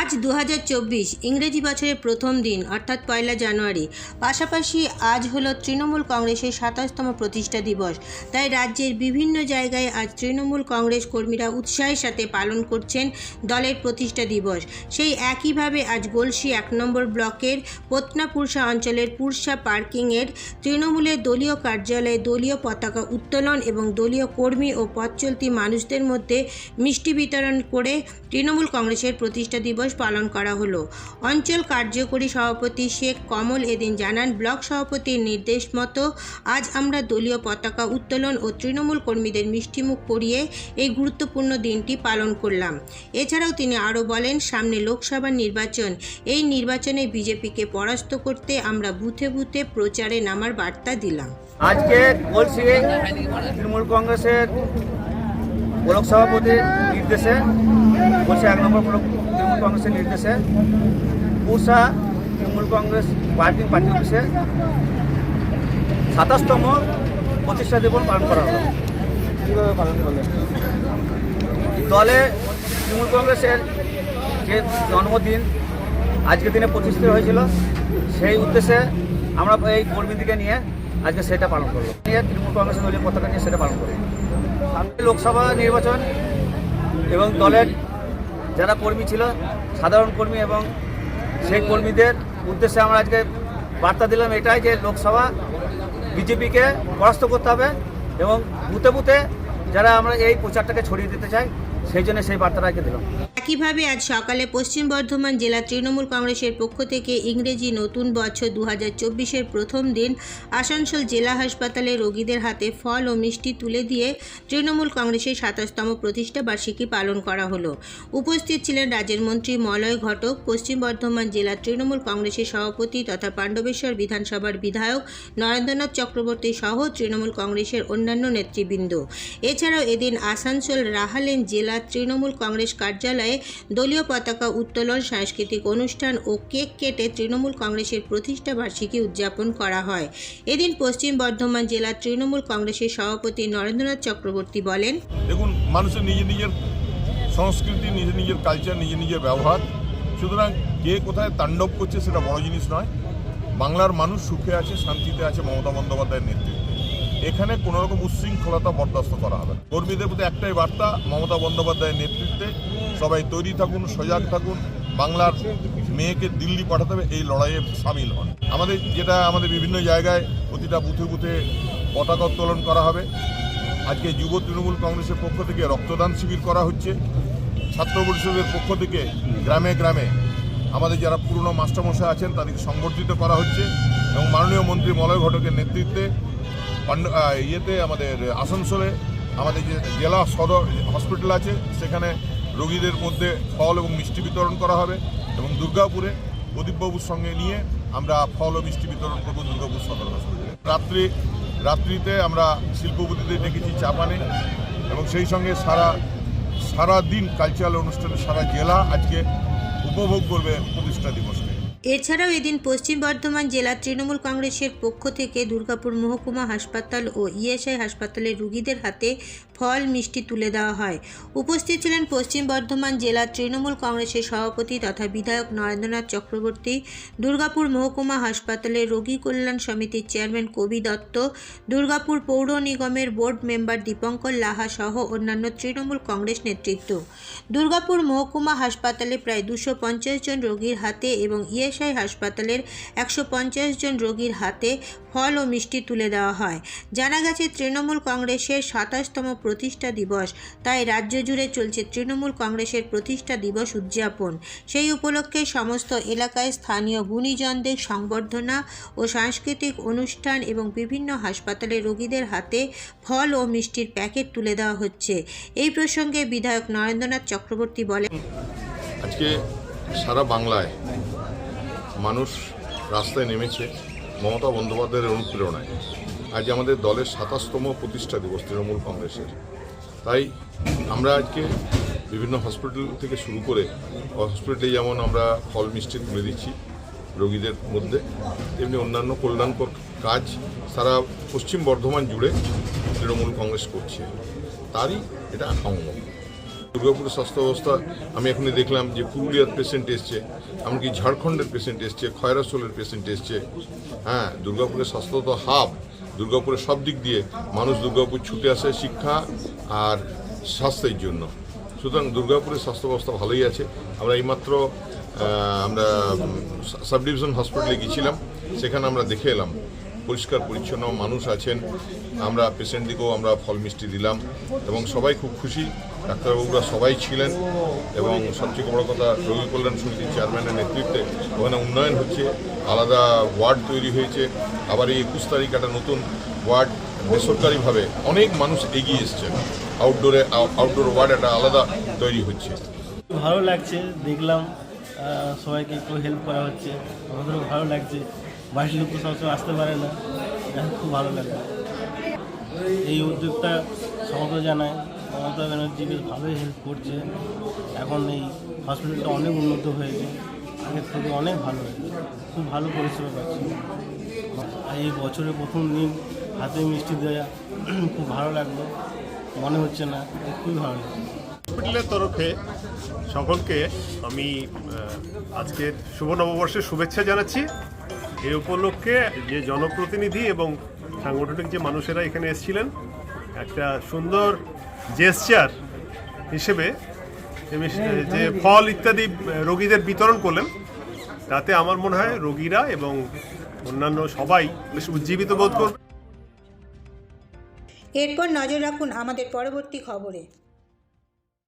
আজ দু হাজার চব্বিশ ইংরেজি বছরের প্রথম দিন, অর্থাৎ পয়লা জানুয়ারি। পাশাপাশি আজ হলো তৃণমূল কংগ্রেসের সাতাশতম প্রতিষ্ঠা দিবস। তাই রাজ্যের বিভিন্ন জায়গায় আজ তৃণমূল কংগ্রেস কর্মীরা উৎসাহের সাথে পালন করছেন দলের প্রতিষ্ঠা দিবস। সেই একইভাবে আজ গলসি এক নম্বর ব্লকের পত্নাপুরসা অঞ্চলের পুরসা পার্কিংয়ের তৃণমূলের দলীয় কার্যালয়ে দলীয় পতাকা উত্তোলন এবং দলীয় কর্মী ও পথ মানুষদের মধ্যে মিষ্টি বিতরণ করে তৃণমূল কংগ্রেসের প্রতিষ্ঠা দিবস পালন করা হলো। অঞ্চল কার্যকরী সভাপতি শেখ কমল এদিন জানান, ব্লক সভাপতির নির্দেশ মতো আজ আমরা দলীয় পতাকা উত্তোলন ও তৃণমূল কর্মীদের মিষ্টিমুখ করিয়ে এই গুরুত্বপূর্ণ দিনটি পালন করলাম। এছাড়াও তিনি আরও বলেন, সামনে লোকসভা নির্বাচন, এই নির্বাচনে বিজেপিকে পরাস্ত করতে আমরা বুথে বুথে প্রচারে নামার বার্তা দিলাম। আজকে বলছি, তৃণমূল কংগ্রেসের ব্লক সভাপতির নির্দেশে বলছি, এক নম্বর তৃণমূল কংগ্রেসের নির্দেশে পুষা তৃণমূল কংগ্রেস পার্টি পার্টি অফিসে সাতাশতম প্রতিষ্ঠা দিবস পালন করা হলো। কীভাবে পালন করলেন? দলে তৃণমূল কংগ্রেসের যে জন্মদিন আজকের দিনে প্রতিষ্ঠিত হয়েছিল সেই উদ্দেশ্যে আমরা এই কর্মীদিকে নিয়ে আজকে সেটা পালন করল নিয়ে তৃণমূল কংগ্রেসের দলীয় পতাকা নিয়ে সেটা পালন করি সামনে লোকসভা নির্বাচন এবং দলের যারা কর্মী ছিল, সাধারণ কর্মী এবং সেই কর্মীদের উদ্দেশ্যে আমরা আজকে বার্তা দিলাম এটাই যে লোকসভা বিজেপিকে পরাস্ত করতে হবে এবং বুতে বুতে যারা আমরা এই প্রচারটাকে ছড়িয়ে দিতে চাই, সেই জন্য সেই বার্তাটা আজকে দিলাম। একইভাবে আজ সকালে পশ্চিম বর্ধমান জেলা তৃণমূল কংগ্রেসের পক্ষ থেকে ইংরেজি নতুন বছর দু হাজার প্রথম দিন আসানসোল জেলা হাসপাতালে রোগীদের হাতে ফল ও মিষ্টি তুলে দিয়ে তৃণমূল কংগ্রেসের সাতাশতম প্রতিষ্ঠা বার্ষিকী পালন করা হলো। উপস্থিত ছিলেন রাজ্যের মন্ত্রী মলয় ঘটক, পশ্চিম বর্ধমান জেলা তৃণমূল কংগ্রেসের সভাপতি তথা পাণ্ডবেশ্বর বিধানসভার বিধায়ক নরেন্দ্রনাথ চক্রবর্তী সহ তৃণমূল কংগ্রেসের অন্যান্য নেতৃবৃন্দ। এছাড়াও এদিন আসানসোল রাহালেন জেলা তৃণমূল কংগ্রেস কার্যালয়ে দলীয় পতাকা উত্তোলন, সাংস্কৃতিক অনুষ্ঠান ও কেক কেটে তৃণমূল কংগ্রেসের প্রতিষ্ঠা বার্ষিকী উদযাপন করা হয়। এদিন পশ্চিম বর্ধমান জেলা তৃণমূল কংগ্রেসের সভাপতি নরেন্দ্রনাথ চক্রবর্তী বলেন, দেখুন, মানুষের নিজের নিজের সংস্কৃতি, নিজের নিজের কালচার নিজের নিজের ব্যবহার। সুতরাং কে কোথায় তাণ্ডব করছে সেটা বড় জিনিস নয়। বাংলার মানুষ সুখে আছে, শান্তিতে আছে মমতা বন্দ্যোপাধ্যায়ের নেতৃত্বে। এখানে কোনো রকম উচ্ছৃঙ্খলতা বরদাস্ত করা হবে। কর্মীদের প্রতি একটাই বার্তা, মমতা বন্দ্যোপাধ্যায়ের নেতৃত্বে সবাই তৈরি থাকুন, সজাগ থাকুন। বাংলার মেয়েকে দিল্লি পাঠাতে হবে, এই লড়াইয়ে সামিল হন। আমাদের যেটা আমাদের বিভিন্ন জায়গায় প্রতিটা বুথে বুথে পতাকা উত্তোলন করা হবে। আজকে যুব তৃণমূল কংগ্রেসের পক্ষ থেকে রক্তদান শিবির করা হচ্ছে। ছাত্র পরিষদের পক্ষ থেকে গ্রামে গ্রামে আমাদের যারা পুরনো মাস্টারমশাই আছেন, তাদেরকে সংবর্ধিত করা হচ্ছে এবং মাননীয় মন্ত্রী মলয় ঘটকের নেতৃত্বে ইয়েতে আমাদের আসানসোলে আমাদের যে জেলা সদর হসপিটাল আছে, সেখানে রোগীদের মধ্যে ফল এবং মিষ্টি বিতরণ করা হবে এবং দুর্গাপুরে প্রদীপবাবুর সঙ্গে নিয়ে আমরা ফল ও মিষ্টি বিতরণ করব দুর্গাপুর সদর হসপিটালে রাত্রি, রাত্রিতে আমরা শিল্পপতিদের ডেকেছি চাপানে এবং সেই সঙ্গে সারা সারা দিন কালচারাল অনুষ্ঠানে সারা জেলা আজকে উপভোগ করবে প্রতিষ্ঠা দিবসকে। এছাড়াও এদিন পশ্চিম বর্ধমান জেলা তৃণমূল কংগ্রেসের পক্ষ থেকে দুর্গাপুর মহকুমা হাসপাতাল ও ইএসআই হাসপাতালের রোগীদের হাতে ফল, মিষ্টি তুলে দেওয়া হয়। উপস্থিত ছিলেন পশ্চিম বর্ধমান জেলা তৃণমূল কংগ্রেসের সভাপতি তথা বিধায়ক নরেন্দ্রনাথ চক্রবর্তী, দুর্গাপুর মহকুমা হাসপাতালের রোগী কল্যাণ সমিতির চেয়ারম্যান কবি দত্ত, দুর্গাপুর পৌর নিগমের বোর্ড মেম্বার দীপঙ্কর লাহা সহ অন্যান্য তৃণমূল কংগ্রেস নেতৃত্ব। দুর্গাপুর মহকুমা হাসপাতালে প্রায় দুশো জন রোগীর হাতে এবং ইএসআই হাসপাতালের একশো পঞ্চাশ জন রোগীর হাতে ফল ও মিষ্টি তুলে দেওয়া হয়। জানা গেছে, তৃণমূল কংগ্রেসের সাতাশতম প্রতিষ্ঠা দিবস, তাই রাজ্য জুড়ে চলছে তৃণমূল কংগ্রেসের প্রতিষ্ঠা দিবস উদযাপন। সেই উপলক্ষে সমস্ত এলাকায় স্থানীয় গুণীজনদের সংবর্ধনা ও সাংস্কৃতিক অনুষ্ঠান এবং বিভিন্ন হাসপাতালে রোগীদের হাতে ফল ও মিষ্টির প্যাকেট তুলে দেওয়া হচ্ছে। এই প্রসঙ্গে বিধায়ক নরেন্দ্রনাথ চক্রবর্তী বলেন, আজকে সারা বাংলায় মানুষ রাস্তায় নেমেছে মমতা বন্দ্যোপাধ্যায়ের অনুপ্রেরণায়। আজ আমাদের দলের সাতাশতম প্রতিষ্ঠা দিবস তৃণমূল কংগ্রেসের। তাই আমরা আজকে বিভিন্ন হসপিটাল থেকে শুরু করে হসপিটালে যেমন আমরা ফল মিষ্টি তুলে দিচ্ছি রোগীদের মধ্যে, তেমনি অন্যান্য কল্যাণকর কাজ সারা পশ্চিম বর্ধমান জুড়ে তৃণমূল কংগ্রেস করছে। তারই এটা অঙ্গ। দুর্গাপুরের স্বাস্থ্য ব্যবস্থা আমি এখনই দেখলাম যে পুরুলিয়ার পেশেন্ট এসছে, এমনকি ঝাড়খণ্ডের পেশেন্ট এসছে, খয়রাসোলের পেশেন্ট এসছে। হ্যাঁ দুর্গাপুরের স্বাস্থ্য তো হাব। দুর্গাপুরের সব দিক দিয়ে মানুষ দুর্গাপুর ছুটে আসে শিক্ষা আর স্বাস্থ্যের জন্য। সুতরাং দুর্গাপুরের স্বাস্থ্য ব্যবস্থা ভালোই আছে। আমরা এইমাত্র আমরা সাব ডিভিশন হসপিটালে গিয়েছিলাম, সেখানে আমরা দেখে এলাম। পরিষ্কার, পরিচ্ছন্ন মানুষ আছেন। আমরা পেশেন্টদিকেও আমরা ফল মিষ্টি দিলাম এবং সবাই খুব খুশি। ডাক্তারবাবুরা সবাই ছিলেন এবং সবচেয়ে বড় কথা রোগী কল্যাণ সমিতির চেয়ারম্যানের নেতৃত্বে ওখানে উন্নয়ন হচ্ছে, আলাদা ওয়ার্ড তৈরি হয়েছে। আবার এই একুশ তারিখ একটা নতুন ওয়ার্ড বেসরকারিভাবে অনেক মানুষ এগিয়ে এসছেন আউটডোরে আউটডোর ওয়ার্ড একটা আলাদা তৈরি হচ্ছে। ভালো লাগছে, দেখলাম সবাইকে একটু হেল্প করা হচ্ছে। আমাদেরও ভালো লাগছে। বাড়ির লোক সবসময় আসতে পারে না। খুব ভালো লাগে এই উদ্যোগটা সমগ্র জানায়। মমতা ব্যানার্জি বেশ ভালোই হেল্প করছে। এখন এই হসপিটালটা অনেক উন্নত হয়েছে। আগের থেকে অনেক ভালো হয়েছে। খুব ভালো পরিষেবা পাচ্ছি। এই বছরের প্রথম দিন হাতে মিষ্টি দেওয়া খুব ভালো লাগল। মনে হচ্ছে না খুবই ভালো হসপিটালের তরফে সকলকে আমি আজকের শুভ নববর্ষের শুভেচ্ছা জানাচ্ছি। এই উপলক্ষে যে জনপ্রতিনিধি এবং সাংগঠনিক যে মানুষেরা এখানে এসেছিলেন, একটা সুন্দর জেস্চার হিসেবে যে ফল ইত্যাদি রোগীদের বিতরণ করলেন তাতে আমার মনে হয় রোগীরা এবং অন্যান্য সবাই বেশ উজ্জীবিত বোধ করবে। এরপর নজর রাখুন আমাদের পরবর্তী খবরে।